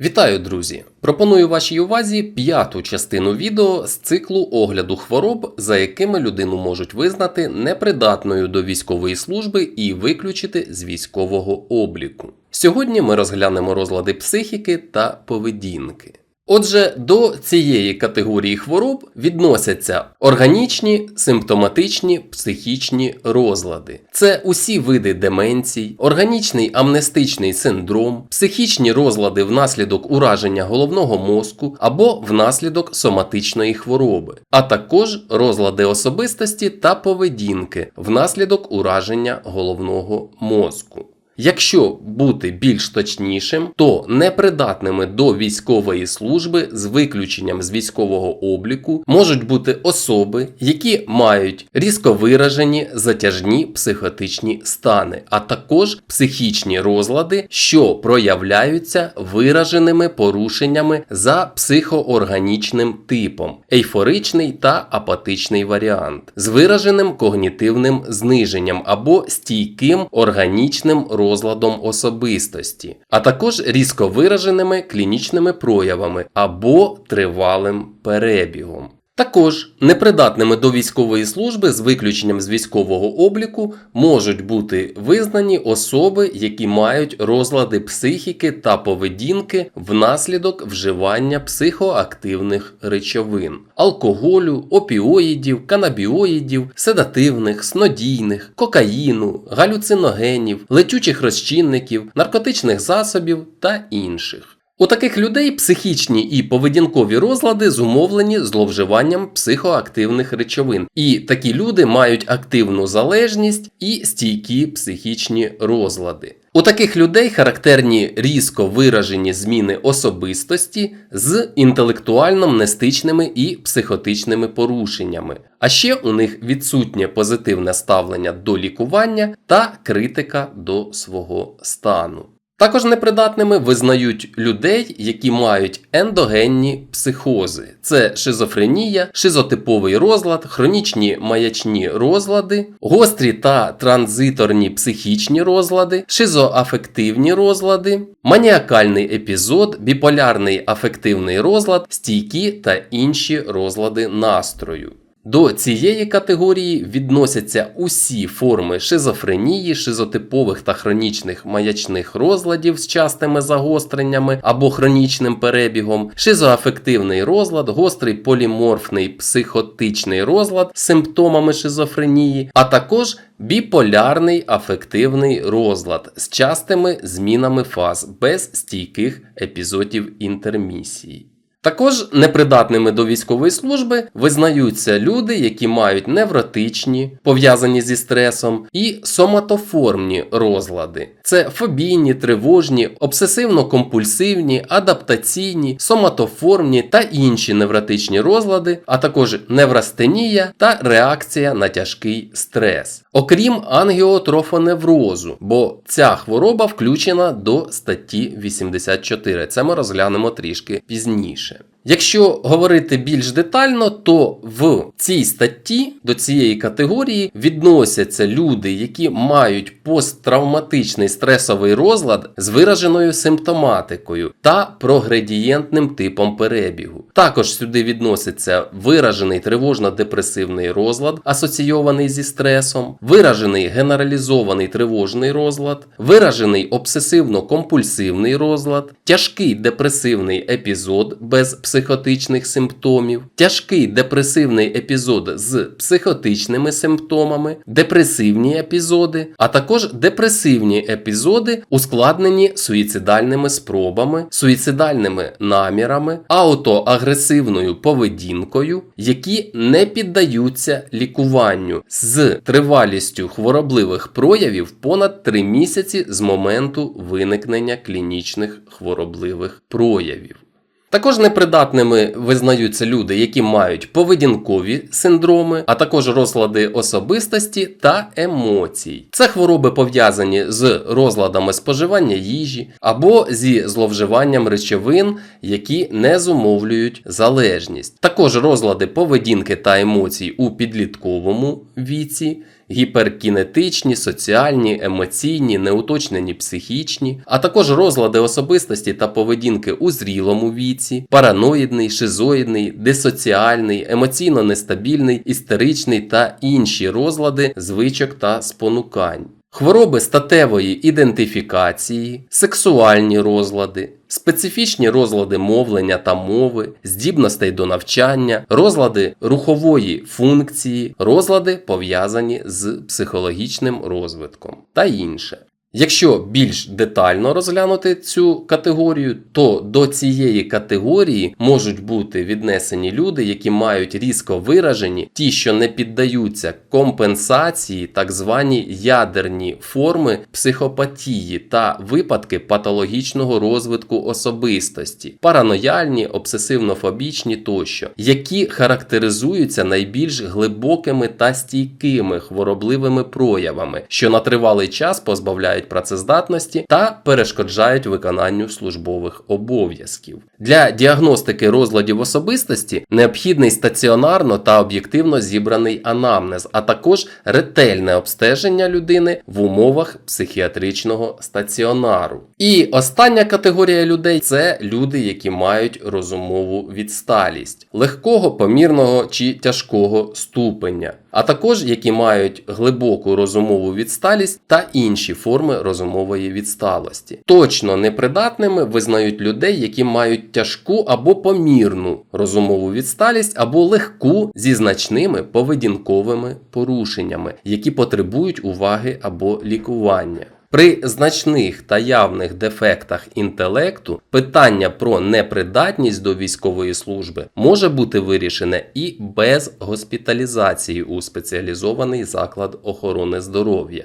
Вітаю, друзі! Пропоную вашій увазі п'яту частину відео з циклу огляду хвороб, за якими людину можуть визнати непридатною до військової служби і виключити з військового обліку. Сьогодні ми розглянемо розлади психіки та поведінки. Отже, до цієї категорії хвороб відносяться органічні, симптоматичні, психічні розлади. Це усі види деменцій, органічний амнестичний синдром, психічні розлади внаслідок ураження головного мозку або внаслідок соматичної хвороби, а також розлади особистості та поведінки внаслідок ураження головного мозку. Якщо бути більш точнішим, то непридатними до військової служби з виключенням з військового обліку можуть бути особи, які мають різко виражені затяжні психотичні стани, а також психічні розлади, що проявляються вираженими порушеннями за психоорганічним типом, ейфоричний та апатичний варіант, з вираженим когнітивним зниженням або стійким органічним розладом особистості, а також різко вираженими клінічними проявами або тривалим перебігом. Також непридатними до військової служби з виключенням з військового обліку можуть бути визнані особи, які мають розлади психіки та поведінки внаслідок вживання психоактивних речовин, алкоголю, опіоїдів, канабіоїдів, седативних, снодійних, кокаїну, галюциногенів, летючих розчинників, наркотичних засобів та інших. У таких людей психічні і поведінкові розлади зумовлені зловживанням психоактивних речовин, і такі люди мають активну залежність і стійкі психічні розлади. У таких людей характерні різко виражені зміни особистості з інтелектуально-мнестичними і психотичними порушеннями, а ще у них відсутнє позитивне ставлення до лікування та критика до свого стану. Також непридатними визнають людей, які мають ендогенні психози: це шизофренія, шизотиповий розлад, хронічні маячні розлади, гострі та транзиторні психічні розлади, шизоафективні розлади, маніакальний епізод, біполярний афективний розлад, стійкі та інші розлади настрою. До цієї категорії відносяться усі форми шизофренії, шизотипових та хронічних маячних розладів з частими загостреннями або хронічним перебігом, шизоафективний розлад, гострий поліморфний психотичний розлад з симптомами шизофренії, а також біполярний афективний розлад з частими змінами фаз без стійких епізодів інтермісії. Також непридатними до військової служби визнаються люди, які мають невротичні, пов'язані зі стресом, і соматоформні розлади. Це фобійні, тривожні, обсесивно-компульсивні, адаптаційні, соматоформні та інші невротичні розлади, а також неврастенія та реакція на тяжкий стрес. Окрім ангіотрофоневрозу, бо ця хвороба включена до статті 84. Це ми розглянемо трішки пізніше. relationship. Якщо говорити більш детально, то в цій статті до цієї категорії відносяться люди, які мають посттравматичний стресовий розлад з вираженою симптоматикою та прогредієнтним типом перебігу. Також сюди відноситься виражений тривожно-депресивний розлад, асоційований зі стресом, виражений генералізований тривожний розлад, виражений обсесивно-компульсивний розлад, тяжкий депресивний епізод без психотичних симптомів, тяжкий депресивний епізод з психотичними симптомами, депресивні епізоди, а також депресивні епізоди, ускладнені суїцидальними спробами, суїцидальними намірами, аутоагресивною поведінкою, які не піддаються лікуванню з тривалістю хворобливих проявів понад 3 місяці з моменту виникнення клінічних хворобливих проявів. Також непридатними визнаються люди, які мають поведінкові синдроми, а також розлади особистості та емоцій. Це хвороби пов'язані з розладами споживання їжі або зі зловживанням речовин, які не зумовлюють залежність. Також розлади поведінки та емоцій у підлітковому віці гіперкінетичні, соціальні, емоційні, неуточнені психічні, а також розлади особистості та поведінки у зрілому віці, параноїдний, шизоїдний, дисоціальний, емоційно нестабільний, істеричний та інші розлади звичок та спонукань. Хвороби статевої ідентифікації, сексуальні розлади, специфічні розлади мовлення та мови, здібностей до навчання, розлади рухової функції, розлади пов'язані з психологічним розвитком та інше. Якщо більш детально розглянути цю категорію, то до цієї категорії можуть бути віднесені люди, які мають різко виражені, ті, що не піддаються компенсації, так звані ядерні форми психопатії та випадки патологічного розвитку особистості, паранояльні, обсесивно-фобічні тощо, які характеризуються найбільш глибокими та стійкими хворобливими проявами, що на тривалий час позбавляють працездатності та перешкоджають виконанню службових обов'язків. Для діагностики розладів особистості необхідний стаціонарно та об'єктивно зібраний анамнез, а також ретельне обстеження людини в умовах психіатричного стаціонару. І остання категорія людей це люди, які мають розумову відсталість легкого, помірного чи тяжкого ступеня, а також які мають глибоку розумову відсталість та інші форми розумової відсталості. Точно непридатними визнають людей, які мають тяжку або помірну розумову відсталість, або легку зі значними поведінковими порушеннями, які потребують уваги або лікування. При значних та явних дефектах інтелекту питання про непридатність до військової служби може бути вирішене і без госпіталізації у спеціалізований заклад охорони здоров'я.